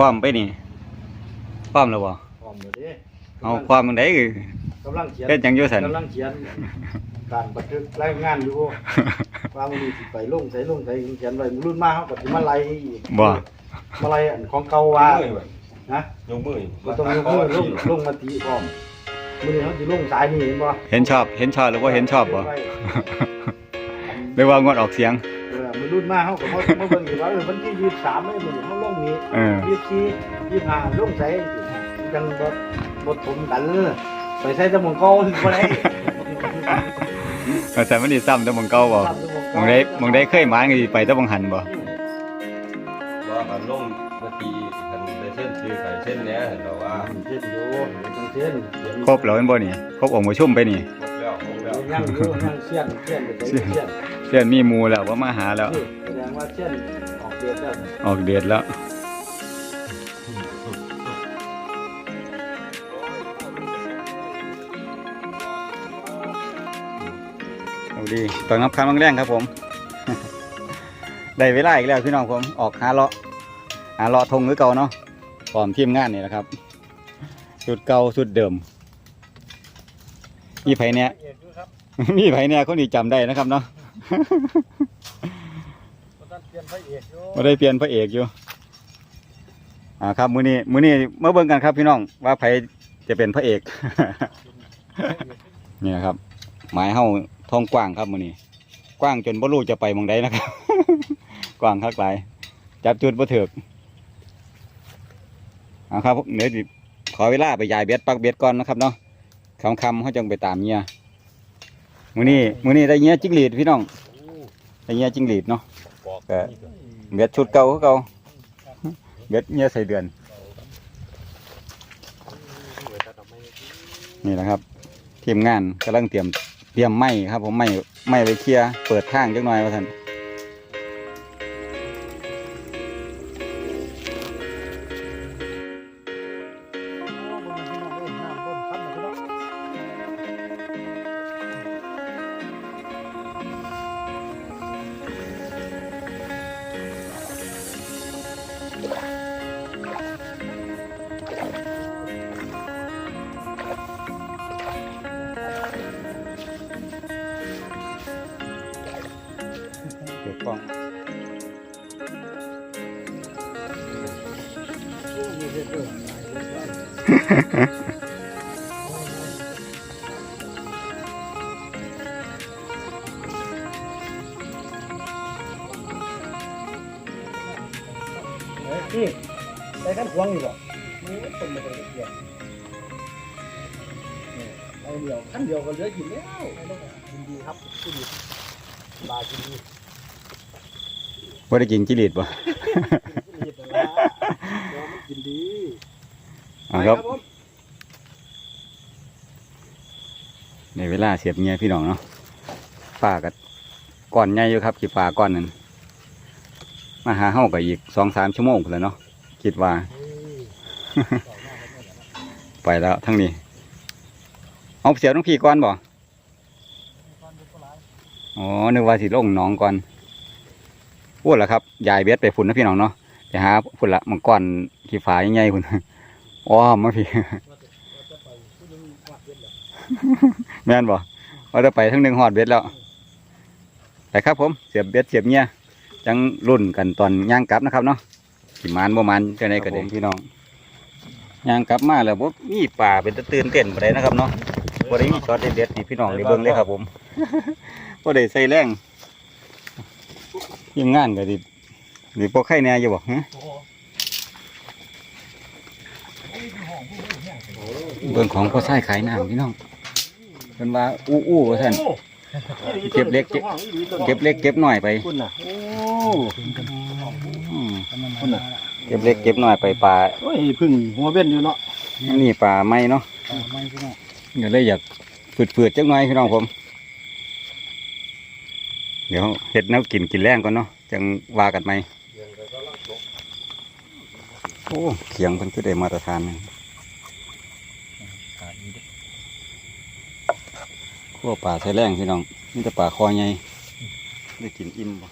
พร้อมไปนี่พร้อมแล้วบ่พร้อมเลยเด้เอาความมันได้คือกำลังเขียนเฮ็ดหยังอยู่ซั่นกำลังเขียนการบันทึกรายงานอยู่ว่ามันมีสิไปลงใส่ลงใส่เขียนไว้มื้อรุ่นมาเฮาก็สิมาไล่อีกบ่มาไล่อันของเก่าว่านะยกมือบ่ต้องยกมือลงลงมาติพร้อมมื้อนี้เฮาสิลงสายนี่เห็นบ่เห็นชอบ เห็นชอบหรือว่าเห็นชอบบ่ไว้หรือว่างดออกเสียงเออมื้อรุ่นมาเฮาก็มามาเบิ่งอีกว่าเออวันที่23เอ้ยมื้อนี้เฮาลง นี้เออ24 25ลงใส่จังบ่บ่ถมกันไปใส่แตะมงเก่าบ่ได้แต่แต่มันสิซ้ำแต่หมองเก่าบ่หมองได้หมองได้เคยมาก็สิไปแต่บังหันบ่ว่ามันลงนาทีกันได้เส้นชื่อไข่เส้นเนี้ยเห็นบอกว่าเช่นอยู่จังเช่นเขียนครบแล้วแม่นบ่นี่ครบองค์ประชุมไปนี่ครบแล้วครบแล้วยังอยู่ยังเชี่ยนเชี่ยนไปใส่เชี่ยนเพื่อนมีหมู่แล้วว่ามาหาแล้วนี่แสดงว่าเชี่ยนออกเดือนแล้วออกเดทแล้ว ดีตอนนับคำบางแรงครับผม ได้เวลาอีกแล้วพี่น้องผมออกหาเลาะหาเลาะทงหรือเก่าเนาะพร้อมทีมงานนี่แหละครับสุดเก่าสุดเดิมมีไผเนี่ยมีไผเนี่ยคนนี้จำได้นะครับเนาะมาได้เปลี่ยนพระเอกอยู่อ่าครับมือนี้มือนี้เมื่อเบิ่งกันครับพี่น้องว่าไผจะเป็นพระเอกนี่นะครับหมายเฮา ทองกว้างครับมือนี้ กว้างจนบ่รู้จะไปมองใดนะครับ กว้างคักหลาย จับจุดบ่ถึกเอาครับเดี๋ยวขอเวลาไปยายเบ็ดปักเบ็ดก่อนนะครับเนาะคำคำเขาจังไปตามเงียมือนี้มือนี้ได้เงี้ยจิ้งหรีดพี่น้องได้เงี้ยจิ้งหรีดเนาะเบ็ดชุดเก่าเก่าเบ็ดเงี้ยใส่เดือน นี่แหละครับทีมงานกำลังเตรียม เตรียมไม้ครับ ผมไม้ไม้ไปเคลียร์เปิดทางจักหน่อยว่าท่าน เปิดกล้องนี่ได้กันควงอยู่บ่นี่คนมาเป็นเดียวเอาเดียวขั้นเดียวก็เหลือกินแล้วกินดีครับกินดี ปลากินดีว่าได้กินจิริดป่ะกินดีแต่ว่าเดี๋ยวมันกินดีอ่าครับไปผมในเวลาเสียบเงียพี่น้องเนาะปลากับก้อนใหญ่อยู่ครับขี่ปลาก้อนนั้นมาหาเฮากับอีกสองสามชั่วโมงพุ่นแหล้วเนาะคิดว่า ไปแล้วทั้งนี้ เอาเสียบน้องพี่ก่อนบ่ อ๋อนึกว่าสิลงหน้องก่อนพูดแล้วครับยายเบ็ดไปฝุ่นนะพี่น้องเนาะไปหาฝุ่นละมังกรขี่ฝาใหญ่ๆฝุ่นอ๋อมาพี่แม่นบ่ว่าจะไปทั้งหนึ่งหอดเบ็ดแล้วไปครับผมเสียบเบ็ดเสียบเงี้ยจังรุ่นกันตอนย่างกลับนะครับเนาะสิมานบ่มันจะได้กระเด็นพี่น้องย่างกลับมาแล้วบ่มีป่าเป็นตะตื่นเต้นบ่ได้นะครับเนาะบ่ได้มีช็อตเด็ดๆที่พี่น้องได้เบิ่งเลยครับผม บ่ได้ใส่แรงทีมงานก็ดิดิบ่ใครแน่อยู่บ่ฮะเบิ่งของพ่อชายขายน้ำพี่น้องเพิ่นว่าอู้อู้ว่าซั่นเก็บเล็กเก็บเก็บเล็กเก็บหน่อยไปคุณน่ะโอ้อืมเก็บเล็กเก็บหน่อยไปปลาโอ้ยพึ่งหัวเว้นอยู่เนาะอันนี่ปลาไม่เนาะไม่พี่น้องเดี๋ยวเลยอยากฝืดๆจักหน่อยพี่น้องผม เดี๋ยวเห็ดแนวกินกินแรงก่อนเนาะจังว่ากันไหมโอ้เขียงเพิ่นคือได้มาตรฐานขั้วป่าใช้แรงพี่น้องนี่จะป่าคอไงได้กินอิ่มบ่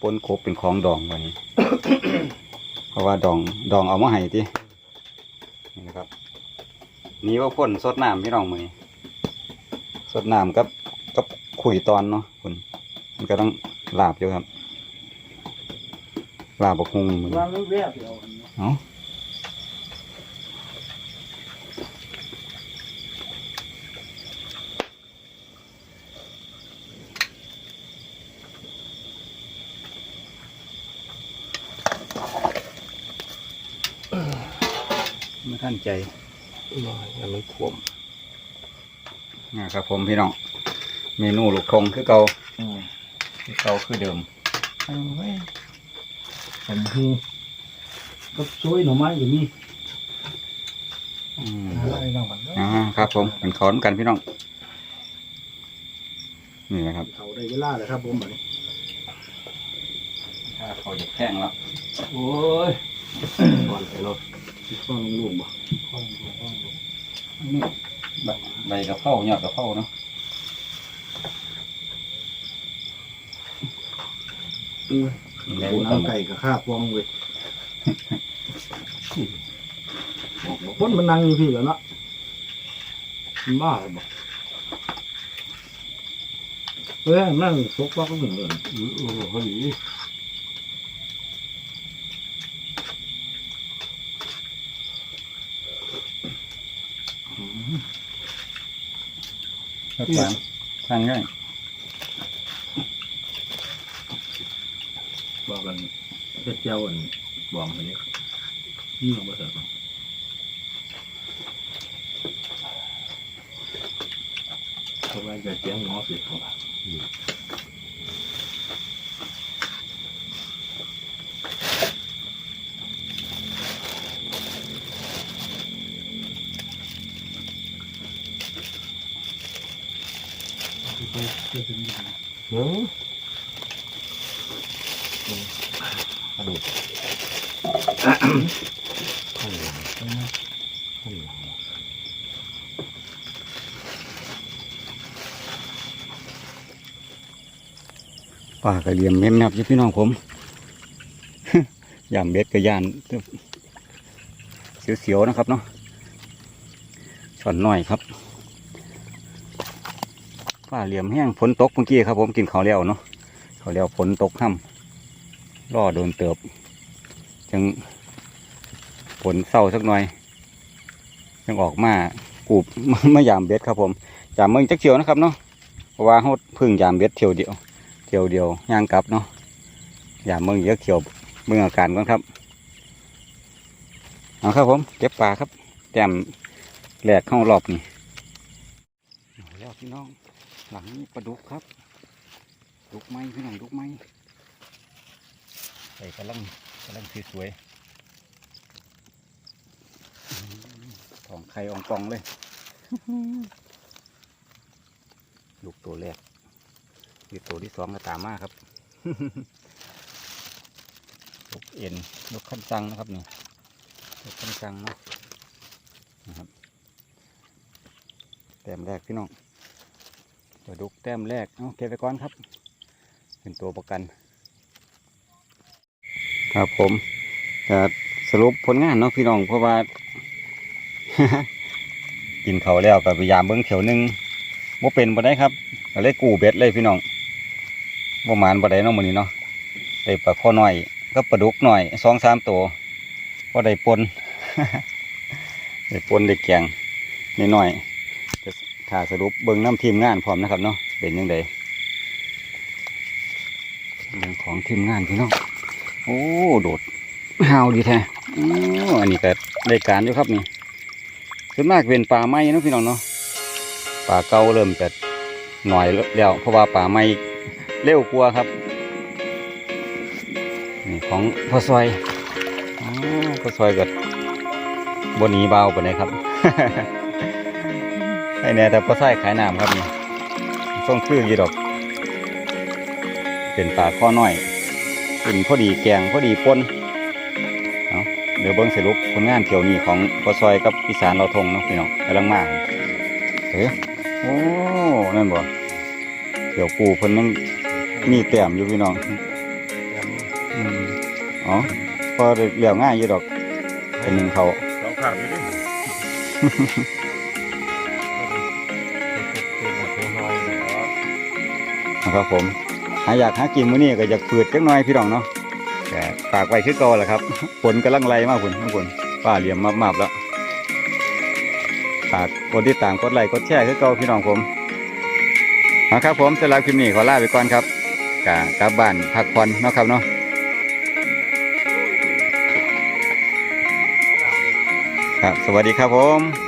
ปนโคบเป็นของดองวันนี้ ราะว่าดองดองเอามาให้ตินี่นะครับนี่ว่าพ่นสดน้ำพี่น้องมือนี้สดน้ำกับกับขุยตอนเนาะคุณมันก็ต้องลาบอยู่ครับลาบกฮุงมือวางแวบๆเดียวอันนี้เอา ท่านใจอันมันขวมนะครับผมพี่น้อง เมนูลูกทงคือเก่าอืมคือเก่าคือเดิมผมคือก็ช่วยหน่อไม้อย่างนี้อืมอะไรบ้างกันอ่าครับผมเป็นขอนกันพี่น้อง นี่แหละครับเขาได้เวลาเลยครับผมบัดนี้ถ้าเขาจะแข้งแล้ว โอ้ยก่อนไป เนาะข้องลูกบ่นี่ใบใบกระเพรายอดกระเพราเนาะเออแล้ปูวน้ำไก่กับข้าพวงเว้ยบอกบอกคนมันนั่งอยู่พี่แล้วเนาะมันบ้าเลยบอกเฮ้ยนั่งซกว่าก็เหมือนเดิมอือโอ้โห นี่ครับทางทางง่ายบอกกันเจ้าเจ้าอันบอกไปเลยนี่เราบ่เสร็จเพราะว่าจะเจ้างหมอเสียเขา เนาะอันนี้ป่ากระเหลี่ยมแม่นนับอยู่พี่น้องผมยามเบ็ดกระยานเสียวๆนะครับเนาะช่อนหน่อยครับ ป่าเหลี่ยมแห้งฝนตกเมื่อกี้ครับผมกินข้าวแล้วเนาะข้าวแล้วฝนตกค่ำรอโดนเติบจึงฝนเศร้าสักหน่อยยังออกมากูบมายามเบ็ดครับผมยามเมืองจักเขียวนะครับเนาะเพราะว่าเขาพึ่งยามเบ็ดเที่ยวเดียว เที่ยวเดียวย่างกลับเนาะอย่าเมืองเยอะเขียวเมืองอาการก่อนครับเอาครับผมเก็บปลาครับแต้มแหลกเข้ารอบนี่แล้วพี่น้อง หลังนี้ปลาดุกครับ ดุกไม้พี่น้องดุกไม้ใส่กระลังกระลังสวยๆอื้อหือทองไข่อองกองเลยลูกตัวแรกอยู่ตัวที่สองก็ตามมาครับลูกเอ็นลูกขั้นจังนะครับนี่ลูกขั้นจังเนาะนะครับแต้มแรกพี่น้อง ตัวดุกแต้มแรกเอาเก็บไปก่อนครับ เป็นตัวประกัน ครับผมจะสรุปผลงานเนาะพี่น้องเพราะว่า กินเขาแล้วก็พยายามเบิ้งเขียวหนึงว่าเป็นบ่ได้ครับก็เลยกู้เบ็ดเลยพี่น้องบ่หมานบ่ได้เนาะมื้อนี้เนาะได้ปลาข้อหน้อย ก็ปลาดุกหน่อยสองสามตัวก็ได้ปนได้ปนได้แกงนิดหน่อย ถ้าสรุปเบิ่งน้ำทีมงานพร้อมนะครับเนาะเป็นยังไงเรื่องของทีมงานพี่น้องโอ้โดดหาวดีแท้โอ้อันนี้ก็ได้การอยู่ครับนี่ส่วนมากเป็นปลาไม้เนาะพี่น้องเนาะปลาเก่าเริ่มจะหน่อยแล้วเพราะว่าปลาไม้เร็วกว่าครับนี่ของพ่อซอยอ๋อพ่อซอยกับบนนี้เบาปาไหนครับ อเนี่ยแต่พ่อไส้ขายน้ำครับนี่ส่งคลื่นยี่ดอก เป็นปลาข้อน้อยกินพอดีแกงพอดีปนเอาเดี๋ยวเบิ้งสรุปผลงานเที่ยวนี้ของพ่อซอยกับอีสานเราทงเนาะพี่น้องกำลังมากเฮ้ยโอ้นั่นบ่เดี๋ยวปูเพิ่นยังมีแต้มอยู่พี่น้องแอ๋อพอเลี้ยวง่ายอยู่ดอกเป็นหนึ่งเขาสองข้างอยู่ดิ นะครับผมหาอยากหากินมื้อนี้ก็อยากฝืดจักหน่อยพี่น้องเนาะแต่ฝากไว้คือเก่าแหละครับฝนกำลังไล่มากฝนข้างบนฟ้าเหลี่ยมมาบๆแล้วฝากคนที่ตามกดไลค์กดแชร์คือเก่าพี่น้องผมเอาครับผมสำหรับคลิปนี้ขอลาไปก่อนครับกะกลับบ้านพักผ่อนเนาะครับเนาะครับสวัสดีครับผม